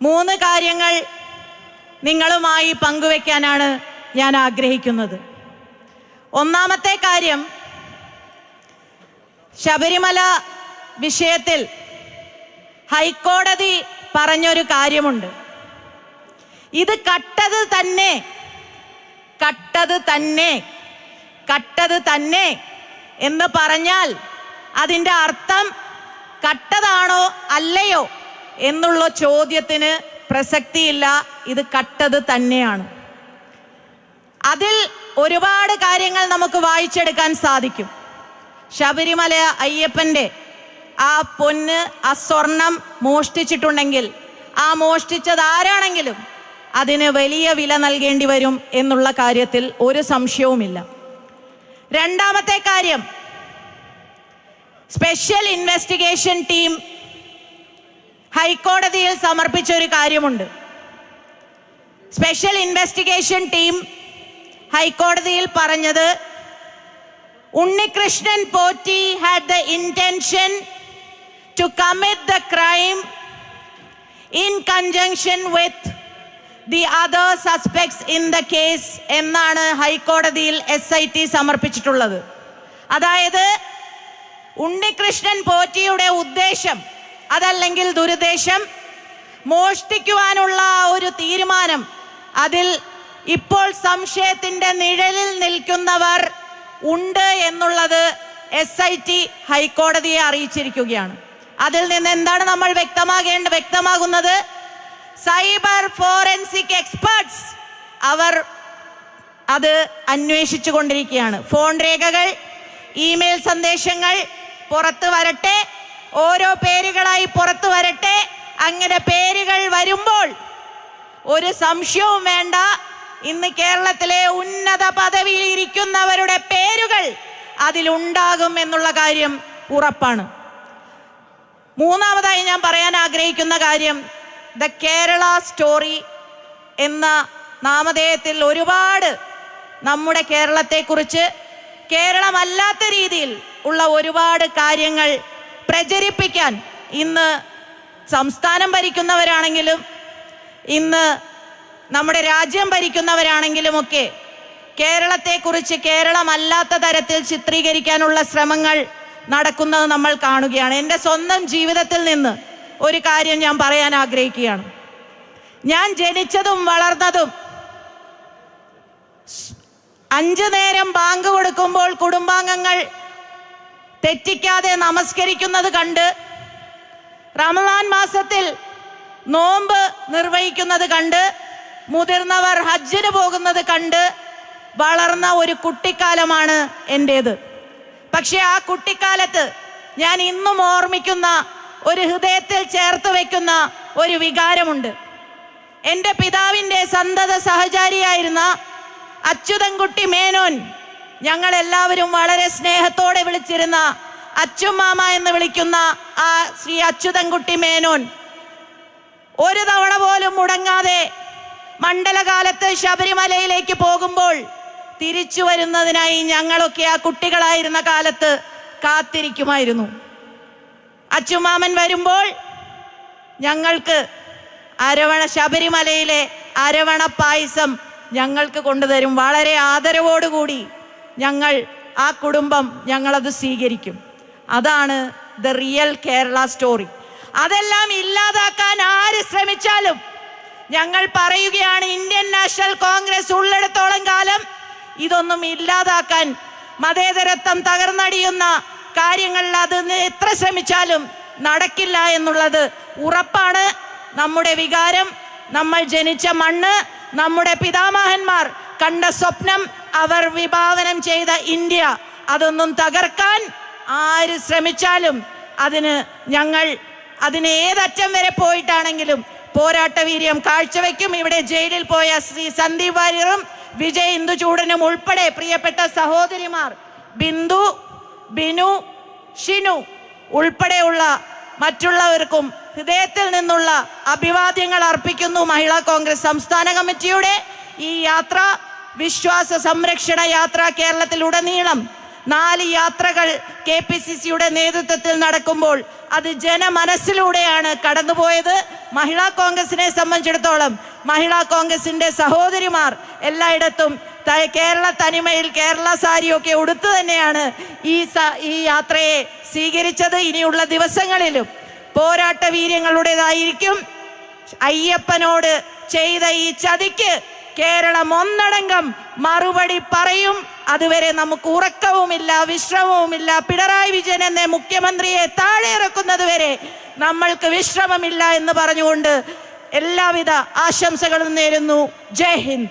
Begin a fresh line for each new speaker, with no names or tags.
മൂന്ന് കാര്യങ്ങൾ നിങ്ങളുമായി പങ്കുവെക്കാനാണ് ഞാൻ ആഗ്രഹിക്കുന്നത്. ഒന്നാമത്തെ കാര്യം ശബരിമല വിഷയത്തിൽ ഹൈക്കോടതി പറഞ്ഞൊരു കാര്യമുണ്ട്. ഇത് കട്ടത് തന്നെ കട്ടത് തന്നെ കട്ടത് തന്നെ എന്ന് പറഞ്ഞാൽ അതിന്റെ അർത്ഥം കട്ടതാണോ അല്ലയോ എന്നുള്ള ചോദ്യത്തിന് പ്രസക്തിയില്ല. ഇത് കട്ടത് തന്നെയാണ്. അതിൽ ഒരുപാട് കാര്യങ്ങൾ നമുക്ക് വായിച്ചെടുക്കാൻ സാധിക്കും. ശബരിമല അയ്യപ്പന്റെ ആ പൊന്ന് ആ സ്വർണം മോഷ്ടിച്ചിട്ടുണ്ടെങ്കിൽ ആ മോഷ്ടിച്ചത് ആരാണെങ്കിലും അതിന് വലിയ വില നൽകേണ്ടി വരും എന്നുള്ള കാര്യത്തിൽ ഒരു സംശയവുമില്ല. രണ്ടാമത്തെ കാര്യം സ്പെഷ്യൽ ഇൻവെസ്റ്റിഗേഷൻ ടീം ഹൈക്കോടതിയിൽ സമർപ്പിച്ച ഒരു കാര്യമുണ്ട്. സ്പെഷ്യൽ ഇൻവെസ്റ്റിഗേഷൻ ടീം ഹൈക്കോടതിയിൽ പറഞ്ഞത് Unnikrishnan Potti had the intention to commit the crime in conjunction with the other suspects in the case എന്നാണ് ഹൈക്കോടതിയിൽ എസ് ഐ ടി സമർപ്പിച്ചിട്ടുള്ളത്. അതായത് ഉണ്ണികൃഷ്ണൻ പോറ്റിയുടെ ഉദ്ദേശം അതല്ലെങ്കിൽ ദുരുദ്ദേശം മോഷ്ടിക്കുവാനുള്ള ഒരു തീരുമാനം. അതിൽ ഇപ്പോൾ സംശയത്തിന്റെ നിഴലിൽ നിൽക്കുന്നവർ ഉണ്ട് എന്നുള്ളത് എസ് ഐ ടി ഹൈക്കോടതിയെ അറിയിച്ചിരിക്കുകയാണ്. അതിൽ നിന്ന് എന്താണ് നമ്മൾ വ്യക്തമാകേണ്ട വ്യക്തമാകുന്നത്? Cyber forensic experts. അവർ അത് അന്വേഷിച്ചു കൊണ്ടിരിക്കുകയാണ് ഫോൺ രേഖകൾ ഇമെയിൽ സന്ദേശങ്ങൾ പുറത്തു വരട്ടെ ഓരോ പേരുകളായി പുറത്തു വരട്ടെ. അങ്ങനെ പേരുകൾ വരുമ്പോൾ ഒരു സംശയവും വേണ്ട. ഇന്ന് കേരളത്തിലെ ഉന്നത പദവിയിൽ ഇരിക്കുന്നവരുടെ പേരുകൾ അതിലുണ്ടാകും എന്നുള്ള കാര്യം ഉറപ്പാണ്. മൂന്നാമതായി ഞാൻ പറയാൻ ആഗ്രഹിക്കുന്ന കാര്യം ദ കേരള സ്റ്റോറി എന്ന നാമധേയത്തിൽ ഒരുപാട് നമ്മുടെ കേരളത്തെക്കുറിച്ച് കേരളമല്ലാത്ത രീതിയിൽ ഉള്ള ഒരുപാട് കാര്യങ്ങൾ പ്രചരിപ്പിക്കാൻ. ഇന്ന് സംസ്ഥാനം ഭരിക്കുന്നവരാണെങ്കിലും ഇന്ന് നമ്മുടെ രാജ്യം ഭരിക്കുന്നവരാണെങ്കിലുമൊക്കെ കേരളത്തെക്കുറിച്ച് കേരളമല്ലാത്ത തരത്തിൽ ചിത്രീകരിക്കാനുള്ള ശ്രമങ്ങൾ നടക്കുന്നത് നമ്മൾ കാണുകയാണ്. എന്റെ സ്വന്തം ജീവിതത്തിൽ നിന്ന് ഒരു കാര്യം ഞാൻ പറയാൻ ആഗ്രഹിക്കുകയാണ്. ഞാൻ ജനിച്ചതും വളർന്നതും അഞ്ചു നേരം ബാങ്ക് കൊടുക്കുമ്പോൾ കുടുംബാംഗങ്ങൾ തെറ്റിക്കാതെ നമസ്കരിക്കുന്നത് കണ്ട് റമദാൻ മാസത്തിൽ നോമ്പ് നിർവഹിക്കുന്നത് കണ്ട് മുതിർന്നവർ ഹജ്ജിന് പോകുന്നത് കണ്ട് വളർന്ന ഒരു കുട്ടിക്കാലമാണ് എന്റേത് പക്ഷെ ആ കുട്ടിക്കാലത്ത് ഞാൻ ഇന്നും ഓർമ്മിക്കുന്ന ഒരു ഹൃദയത്തിൽ ചേർത്ത് വയ്ക്കുന്ന ഒരു വികാരമുണ്ട്. എന്റെ പിതാവിന്റെ സന്തത സഹചാരിയായിരുന്ന അച്യുതൻകുട്ടി മേനോൻ ഞങ്ങൾ എല്ലാവരും വളരെ സ്നേഹത്തോടെ വിളിച്ചിരുന്ന അച്ചുമാമ എന്ന് വിളിക്കുന്ന ആ ശ്രീ അച്യുതൻകുട്ടി മേനോൻ. ഒരു തവണ പോലും മുടങ്ങാതെ മണ്ഡലകാലത്ത് ശബരിമലയിലേക്ക് പോകുമ്പോൾ തിരിച്ചു വരുന്നതിനായി ഞങ്ങളൊക്കെ ആ കുട്ടികളായിരുന്ന കാലത്ത് കാത്തിരിക്കുമായിരുന്നു. അച്ചുമാമൻ വരുമ്പോൾ ഞങ്ങൾക്ക് അരവണ ശബരിമലയിലെ അരവണ പായസം ഞങ്ങൾക്ക് കൊണ്ടുതരും. വളരെ ആദരവോടുകൂടി ഞങ്ങൾ ആ കുടുംബം ഞങ്ങളത് സ്വീകരിക്കും. അതാണ് ദ റിയൽ കേരള സ്റ്റോറി അതെല്ലാം ഇല്ലാതാക്കാൻ ആര് ശ്രമിച്ചാലും? ഞങ്ങൾ പറയുകയാണ് ഇന്ത്യൻ നാഷണൽ കോൺഗ്രസ് ഉള്ളിടത്തോളം കാലം ഇതൊന്നും ഇല്ലാതാക്കാൻ മതേതരത്വം തകർന്നടിയുന്ന കാര്യങ്ങളിൽ അത് എത്ര ശ്രമിച്ചാലും നടക്കില്ല എന്നുള്ളത് ഉറപ്പാണ്. നമ്മുടെ വികാരം നമ്മൾ ജനിച്ച മണ്ണ് നമ്മുടെ പിതാമഹന്മാർ കണ്ട സ്വപ്നം അവർ വിഭാവനം ചെയ്ത ഇന്ത്യ അതൊന്നും തകർക്കാൻ ആര് ശ്രമിച്ചാലും അതിന് ഞങ്ങൾ അതിന് ഏതറ്റം വരെ പോയിട്ടാണെങ്കിലും പോരാട്ട വീര്യം കാഴ്ചവെക്കും. ഇവിടെ ജയിലിൽ പോയ ശ്രീ സന്ദീപ് വാര്യറും വിജയ് ഇന്ദുചൂടനും ഉൾപ്പെടെ പ്രിയപ്പെട്ട സഹോദരിമാർ ബിന്ദു ബിനു ഷിനു ഉൾപ്പെടെയുള്ള മറ്റുള്ളവർക്കും ഹൃദയത്തിൽ നിന്നുള്ള അഭിവാദ്യങ്ങൾ അർപ്പിക്കുന്നു മഹിളാ കോൺഗ്രസ് സംസ്ഥാന കമ്മിറ്റിയുടെ ഈ യാത്ര. വിശ്വാസ സംരക്ഷണ യാത്ര കേരളത്തിലുടനീളം നാല് യാത്രകൾ കെ പി സി സിയുടെ നേതൃത്വത്തിൽ നടക്കുമ്പോൾ അത് ജനമനസ്സിലൂടെയാണ് കടന്നുപോയത്. മഹിളാ കോൺഗ്രസിനെ സംബന്ധിച്ചിടത്തോളം മഹിളാ കോൺഗ്രസിന്റെ സഹോദരിമാർ എല്ലായിടത്തും കേരള തനിമയിൽ കേരള സാരിയൊക്കെ ഉടുത്തു തന്നെയാണ് ഈ ഈ യാത്രയെ സ്വീകരിച്ചത്. ഇനിയുള്ള ദിവസങ്ങളിലും പോരാട്ട വീര്യങ്ങളുടേതായിരിക്കും. അയ്യപ്പനോട് ചെയ്ത ഈ ചതിക്ക് കേരളം ഒന്നടങ്കം മറുപടി പറയും. അതുവരെ നമുക്ക് ഉറക്കവുമില്ല വിശ്രമവുമില്ല. പിണറായി വിജയൻ എന്ന മുഖ്യമന്ത്രിയെ താഴെ ഇറക്കുന്നത് വരെ നമ്മൾക്ക് വിശ്രമമില്ല എന്ന് പറഞ്ഞുകൊണ്ട് എല്ലാവിധ ആശംസകളും നേരുന്നു. ജയ് ഹിന്ദ്.